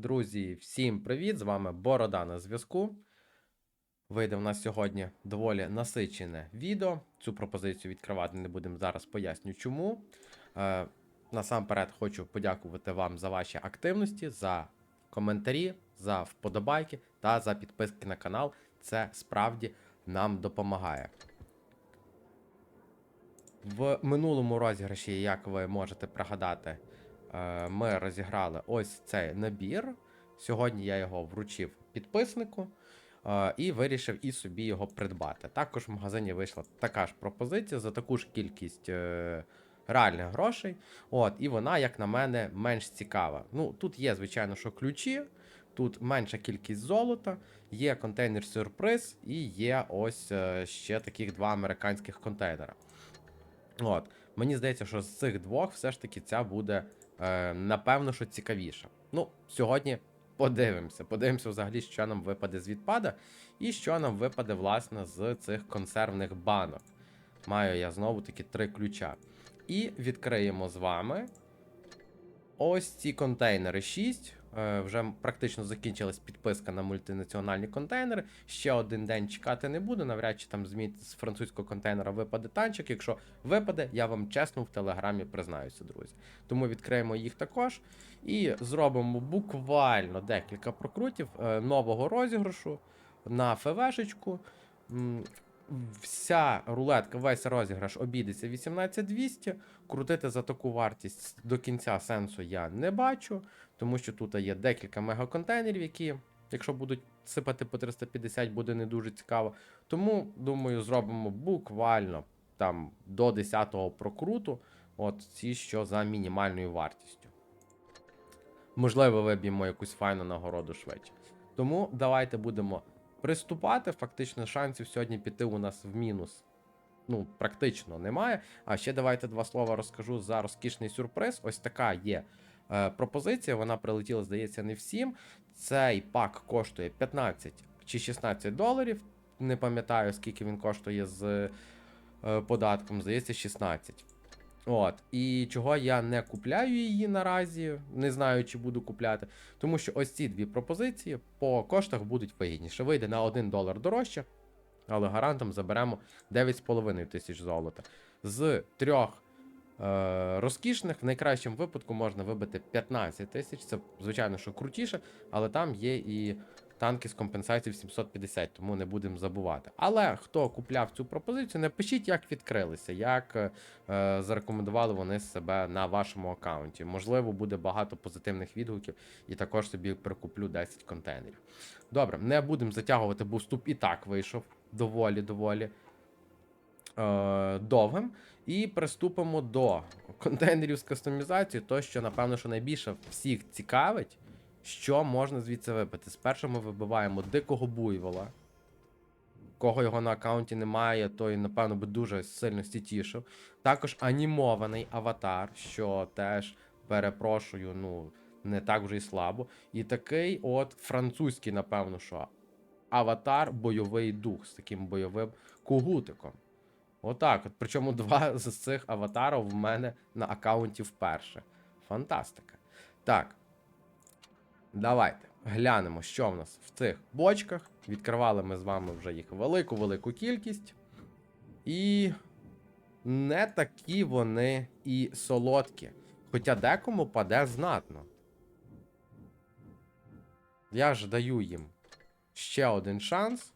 Друзі, всім привіт! З вами Борода на зв'язку. Вийде в нас сьогодні доволі насичене відео. Цю пропозицію відкривати не будемо зараз, поясню чому. Е, насамперед хочу подякувати вам за ваші активності, за коментарі, за вподобайки та за підписки на канал. Це справді нам допомагає. В минулому розіграші, як ви можете пригадати, ми розіграли ось цей набір. Сьогодні я його вручив підписнику е, і вирішив і собі його придбати. Також в магазині вийшла така ж пропозиція за таку ж кількість е, реальних грошей. От, і вона, як на мене, менш цікава. Ну, тут є, звичайно, що ключі, тут менша кількість золота, є контейнер сюрприз і є ось е, ще таких два американських контейнера. От. Мені здається, що з цих двох все ж таки ця буде, е, напевно, що цікавіша. Ну, сьогодні подивимося. Подивимося взагалі, що нам випаде з відпада, і що нам випаде, власне, з цих консервних банок. Маю я знову таки три ключа. І відкриємо з вами ось ці контейнери 6. Е, вже практично закінчилась підписка на мультинаціональні контейнери. Ще один день чекати не буду. Навряд чи там змі з французького контейнера випаде танчик. Якщо випаде, я вам чесно в телеграмі признаюся, друзі. Тому відкриємо їх також і зробимо буквально декілька прокрутів е, нового розіграшу на ФВшечку. Вся рулетка, весь розіграш обійдеться 18200. Крутити за таку вартість до кінця сенсу я не бачу, тому що тут є декілька мегаконтейнерів, які, якщо будуть сипати по 350, буде не дуже цікаво. Тому, думаю, зробимо буквально там до 10-го прокруту. От ці, що за мінімальною вартістю. Можливо, виб'ємо якусь файну нагороду швидше. Тому давайте будемо приступати. Фактично, шансів сьогодні піти у нас в мінус. Ну, практично немає. А ще давайте два слова розкажу за розкішний сюрприз. Ось така є е, пропозиція. Вона прилетіла, здається, не всім. Цей пак коштує 15 чи 16 доларів. Не пам'ятаю, скільки він коштує з е, податком, здається, 16. От, і чого я не купляю її наразі, не знаю, чи буду купляти. Тому що ось ці дві пропозиції по коштах будуть вигідніше. Вийде на 1 долар дорожче, але гарантом заберемо 9,5 тисяч золота. З трьох е, розкішних, в найкращому випадку можна вибити 15 тисяч. Це, звичайно, що крутіше, але там є і танки з компенсацією 750, тому не будемо забувати. Але хто купляв цю пропозицію, напишіть, як відкрилися, як е, зарекомендували вони себе на вашому аккаунті. Можливо, буде багато позитивних відгуків, і також собі прикуплю 10 контейнерів. Добре, не будемо затягувати, бо вступ і так вийшов доволі-доволі е, довгим. І приступимо до контейнерів з кастомізацією, то що, напевно, що найбільше всіх цікавить. Що можна звідси випити? Спершу ми вибиваємо дикого буйвола. Кого його на аккаунті немає, той, напевно, би дуже сильно стітішив. Також анімований аватар, що теж перепрошую, ну, не так вже й слабо. І такий от французький, напевно, що аватар бойовий дух з таким бойовим кугутиком. Отак. от. Причому два з цих аватарів в мене на аккаунті вперше. Фантастика. Так. Давайте глянемо, що в нас в цих бочках. Відкривали ми з вами вже їх велику-велику кількість. І не такі вони і солодкі. Хоча декому паде знатно. Я ж даю їм ще один шанс.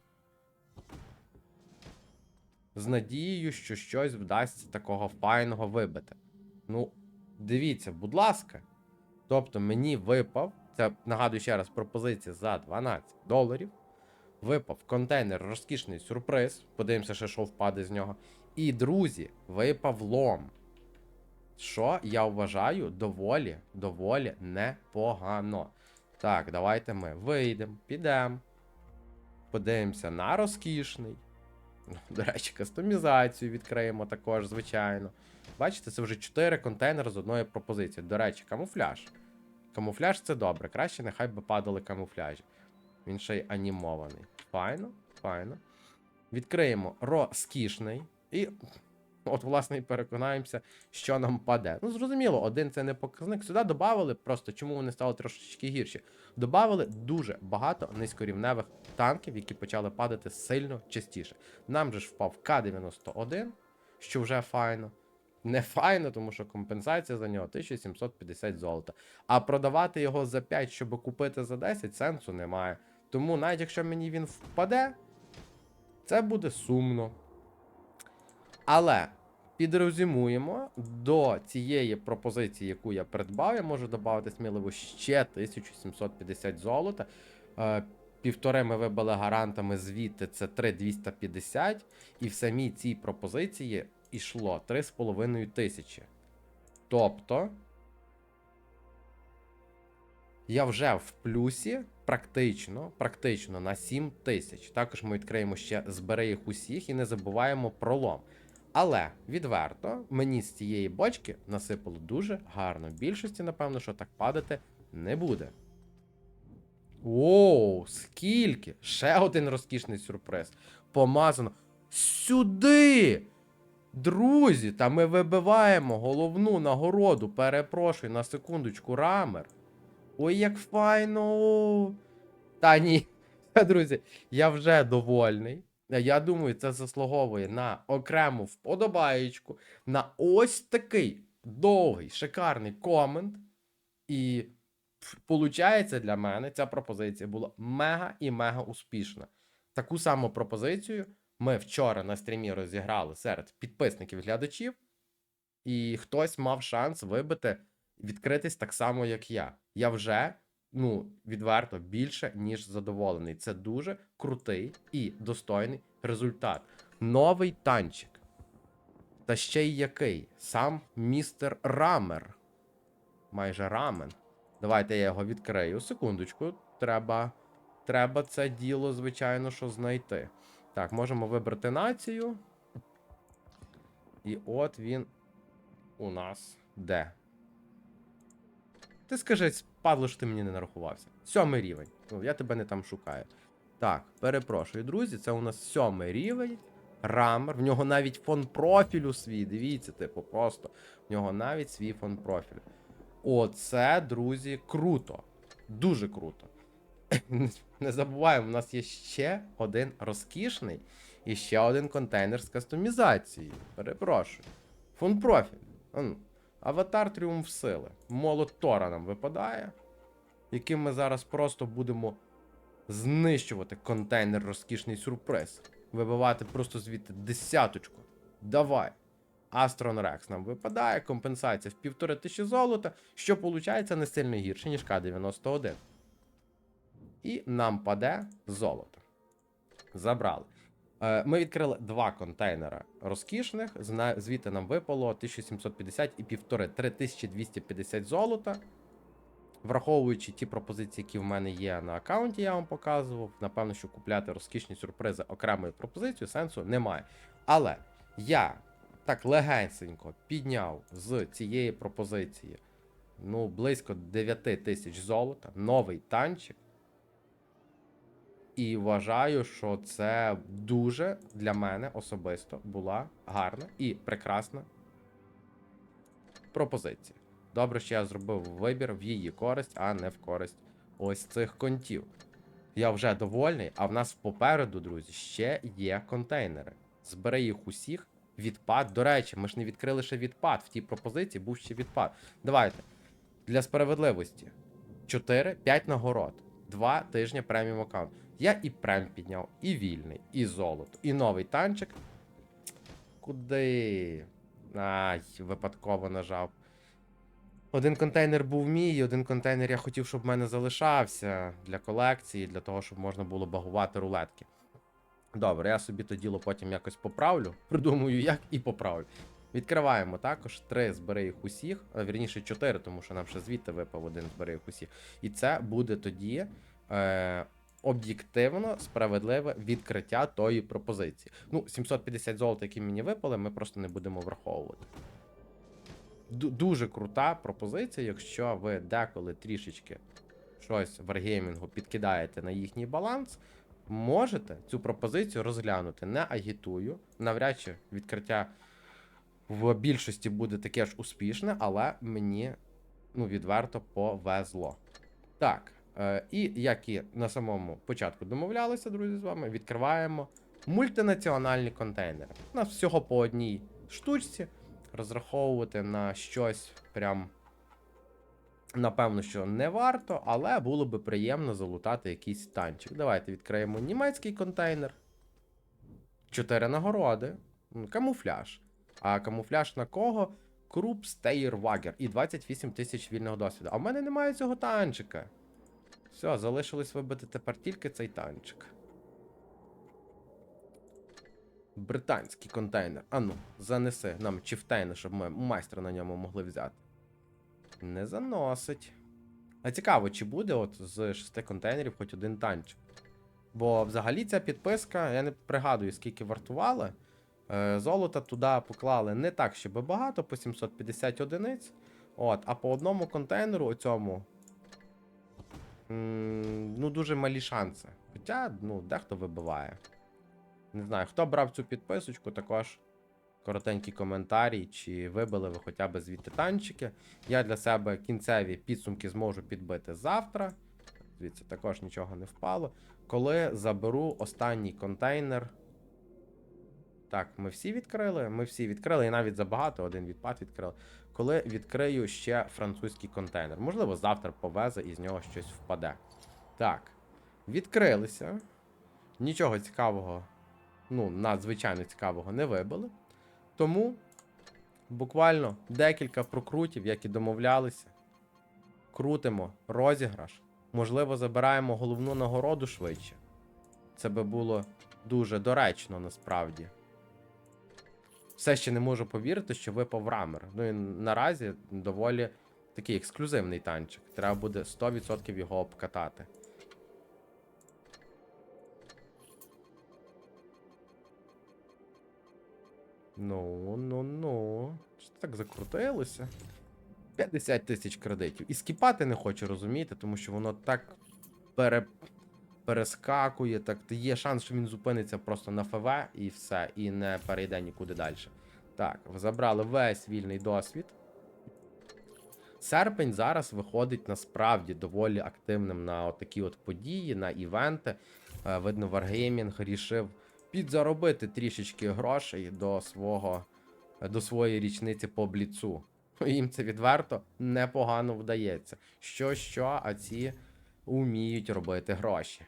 З надією, що щось вдасться такого файного вибити. Ну, дивіться, будь ласка. Тобто мені випав. Це нагадую ще раз пропозиція за 12 доларів. Випав контейнер розкішний сюрприз. Подивимося, ще що впаде з нього. І, друзі, випав лом. Що я вважаю доволі, доволі непогано. Так, давайте ми вийдемо, підемо. Подивимося на розкішний. До речі, кастомізацію відкриємо також, звичайно. Бачите, це вже 4 контейнери з одної пропозиції. До речі, камуфляж. Камуфляж це добре. Краще нехай би падали камуфляжі. Він ще й анімований. Файно, файно. Відкриємо розкішний. І От, власне, і переконаємося, що нам паде. Ну, зрозуміло, один це не показник. Сюди додали просто, чому вони стали трошечки гірші. Добавили дуже багато низькорівневих танків, які почали падати сильно частіше. Нам же ж впав К-91, що вже файно. Не файно, тому що компенсація за нього 1750 золота. А продавати його за 5, щоб купити за 10, сенсу немає. Тому навіть якщо мені він впаде, це буде сумно. Але підрозумуємо, до цієї пропозиції, яку я придбав, я можу додати сміливо ще 1750 золота. Е, Півтори ми вибили гарантами звідти, це 3250. І в самій цій пропозиції йшло 3,5 тисячі. Тобто. Я вже в плюсі практично, практично на 7 тисяч. Також ми відкриємо ще збери їх усіх і не забуваємо про лом. Але відверто, мені з цієї бочки насипало дуже гарно. Більшості, напевно, що так падати не буде. Оу, скільки! Ще один розкішний сюрприз. Помазано. Сюди! Друзі, та ми вибиваємо головну нагороду. Перепрошую на секундочку, рамер. Ой, як файно. Та ні. Друзі, я вже довольний. Я думаю, це заслуговує на окрему вподобаєчку, на ось такий довгий, шикарний комент. І Получається, для мене ця пропозиція була мега і мега успішна. Таку саму пропозицію ми вчора на стрімі розіграли серед підписників глядачів, і хтось мав шанс вибити, відкритись так само, як я. Я вже, ну, відверто більше, ніж задоволений. Це дуже крутий і достойний результат. Новий танчик. Та ще й який? Сам містер Рамер. Майже рамен. Давайте я його відкрию. Секундочку, треба. Треба це діло, звичайно, що знайти. Так, можемо вибрати націю. І от він у нас де. Ти скажи, падло, що ти мені не нарахувався. Сьомий рівень. Ну, я тебе не там шукаю. Так, перепрошую, друзі, це у нас сьомий рівень. Рамер. В нього навіть фон профілю свій. Дивіться, типу, просто. В нього навіть свій фон профілю. Оце, друзі, круто. Дуже круто. Не забуваємо, у нас є ще один розкішний і ще один контейнер з кастомізацією. Перепрошую. Фон профіль. Аватар Тріумф Сили. Молот Тора нам випадає, яким ми зараз просто будемо знищувати контейнер розкішний сюрприз. Вибивати просто звідти десяточку. Давай. Астрон Рекс нам випадає, компенсація в півтори тисячі золота, що виходить не сильно гірше, ніж К-91. І нам паде золото. Забрали. Е, Ми відкрили два контейнера розкішних. Звідти нам випало 1750 і півтори 3250 золота. Враховуючи ті пропозиції, які в мене є на аккаунті, я вам показував. Напевно, що купляти розкішні сюрпризи окремою пропозицією сенсу немає. Але я так легенько підняв з цієї пропозиції ну, близько 9 тисяч золота, новий танчик. І вважаю, що це дуже для мене особисто була гарна і прекрасна пропозиція. Добре, що я зробив вибір в її користь, а не в користь ось цих контів. Я вже довольний, а в нас попереду, друзі, ще є контейнери. Збери їх усіх. Відпад. До речі, ми ж не відкрили ще відпад. В тій пропозиції був ще відпад. Давайте. Для справедливості. 4, 5 нагород. 2 тижні преміум аккаунт. Я і прем підняв, і вільний, і золото, і новий танчик. Куди? Ай, випадково нажав. Один контейнер був мій, один контейнер я хотів, щоб в мене залишався для колекції, для того, щоб можна було багувати рулетки. Добре, я собі то діло потім якось поправлю. Придумаю, як і поправлю. Відкриваємо також три збери їх усіх, а вірніше чотири, тому що нам ще звідти випав один збери їх усіх. І це буде тоді е, об'єктивно справедливе відкриття тої пропозиції. Ну, 750 золота, які мені випали, ми просто не будемо враховувати. Ду- Дуже крута пропозиція, якщо ви деколи трішечки щось в Wargaming підкидаєте на їхній баланс, можете цю пропозицію розглянути. Не агітую. Навряд чи відкриття в більшості буде таке ж успішне, але мені ну, відверто повезло. Так, е, і як і на самому початку домовлялися, друзі, з вами, відкриваємо мультинаціональні контейнери. У нас всього по одній штучці. Розраховувати на щось прям. Напевно, що не варто, але було би приємно залутати якийсь танчик. Давайте відкриємо німецький контейнер. Чотири нагороди. Камуфляж. А камуфляж на кого? Круп Стейрвагер. І 28 тисяч вільного досвіду. А в мене немає цього танчика. Все, залишилось вибити тепер тільки цей танчик. Британський контейнер. Ану, занеси нам чифтейна, щоб ми майстра на ньому могли взяти. Не заносить. А цікаво, чи буде от з шести контейнерів хоч один танчик. Бо взагалі ця підписка, я не пригадую, скільки вартувала. Е, Золота туди поклали не так, щоб багато, по 750 одиниць. От, а по одному контейнеру м, Ну, дуже малі шанси. Хоча, ну, дехто вибиває. Не знаю, хто брав цю підписочку, також коротенький коментарій, чи вибили ви хоча б звідти танчики. Я для себе кінцеві підсумки зможу підбити завтра. Звідси також нічого не впало. Коли заберу останній контейнер. Так, ми всі відкрили. Ми всі відкрили, і навіть забагато, один відпад відкрили. Коли відкрию ще французький контейнер. Можливо, завтра повезе і з нього щось впаде. Так, відкрилися. Нічого цікавого, ну, надзвичайно цікавого не вибили. Тому буквально декілька прокрутів, як і домовлялися. Крутимо розіграш. Можливо, забираємо головну нагороду швидше. Це би було дуже доречно насправді. Все ще не можу повірити, що випав рамер. Ну і наразі доволі такий ексклюзивний танчик. Треба буде 100% його обкатати. Ну, ну, ну. Що так закрутилося? 50 тисяч кредитів. І скіпати не хочу, розумієте, тому що воно так пере... перескакує, так є шанс, що він зупиниться просто на ФВ і все, і не перейде нікуди далі. Так, забрали весь вільний досвід. Серпень зараз виходить насправді доволі активним на такі от події, на івенти. Е, Видно, Wargaming рішив підзаробити трішечки грошей до свого до своєї річниці по бліцу. Їм це відверто непогано вдається. Що, що, а ці уміють робити гроші.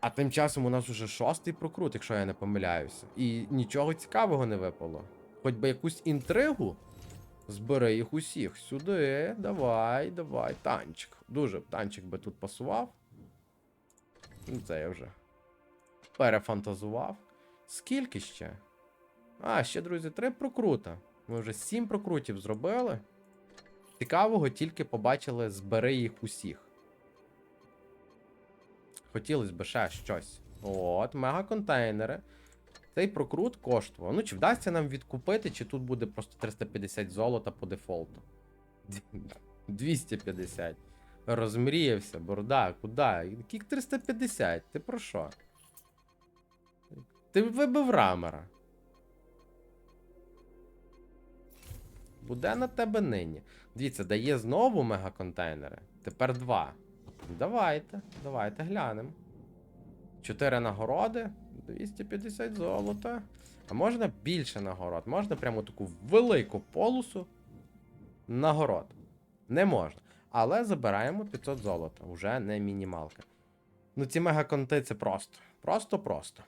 А тим часом у нас уже шостий прокрут, якщо я не помиляюся. І нічого цікавого не випало. Хоч би якусь інтригу. Збери їх усіх сюди. Давай, давай. Танчик. Дуже танчик би тут пасував. Ну, Це я вже перефантазував. Скільки ще? А, ще, друзі, три прокрута. Ми вже сім прокрутів зробили. Цікавого тільки побачили збери їх усіх. Хотілося б ще щось. От, мегаконтейнери. Цей прокрут коштував. Ну, чи вдасться нам відкупити, чи тут буде просто 350 золота по дефолту. 250. Розмріявся, борда, куди? Яких 350? Ти про що? Ти вибив рамера. Буде на тебе нині. Дивіться, дає знову мегаконтейнери. Тепер два. Давайте, давайте глянемо. Чотири нагороди, 250 золота. А можна більше нагород? Можна прямо таку велику полосу нагород. Не можна. Але забираємо 500 золота. Уже не мінімалка. Ну, ці мегаконти це просто. Просто-просто.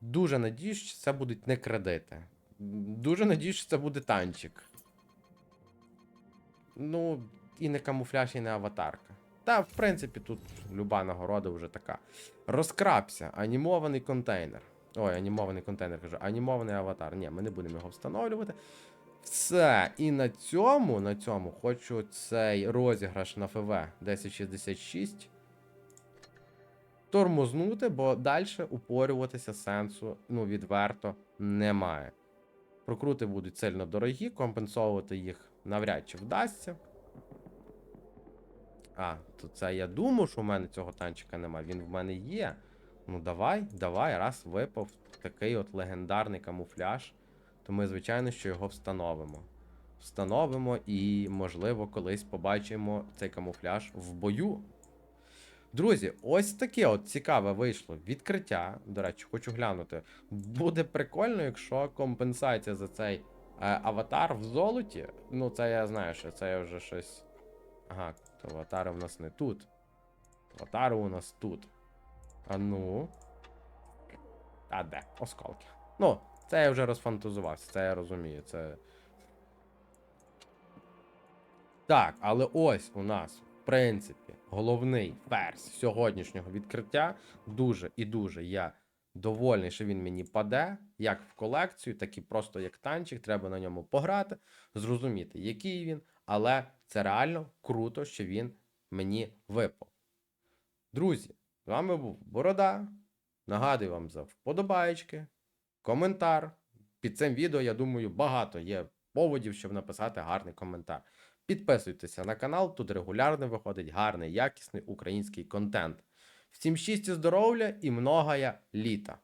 Дуже надіюсь, що це будуть не кредити. Дуже надіюсь, що це буде танчик. Ну, і не камуфляж, і не аватарка. Та, в принципі, тут люба нагорода вже така. Розкрабся, анімований контейнер. Ой, анімований контейнер кажу, анімований аватар. Ні, ми не будемо його встановлювати. Все. І на цьому, на цьому хочу цей розіграш на ФВ 1066 тормознути, бо далі упорюватися сенсу, ну, відверто, немає. Прокрути будуть сильно дорогі, компенсовувати їх навряд чи вдасться. А, то це я думав, що в мене цього танчика немає. Він в мене є. Ну давай, давай, раз випав такий от легендарний камуфляж, то ми, звичайно, що його встановимо. Встановимо і, можливо, колись побачимо цей камуфляж в бою. Друзі, ось таке от цікаве вийшло відкриття. До речі, хочу глянути. Буде прикольно, якщо компенсація за цей е, аватар в золоті. Ну, це я знаю, що це вже щось. Ага, то аватари в нас не тут. Аватари у нас тут. А ну. А де? Осколки. Ну, це я вже розфантазувався, це я розумію. Це. Так, але ось у нас, в принципі, головний ферзь сьогоднішнього відкриття. Дуже і дуже я довольний, що він мені паде, як в колекцію, так і просто як танчик. Треба на ньому пограти, зрозуміти, який він, але це реально круто, що він мені випав. Друзі, з вами був Борода. Нагадую вам за вподобаєчки, коментар. Під цим відео, я думаю, багато є поводів, щоб написати гарний коментар. Підписуйтеся на канал, тут регулярно виходить гарний, якісний український контент. Всім щастя, здоров'я і многоя літа!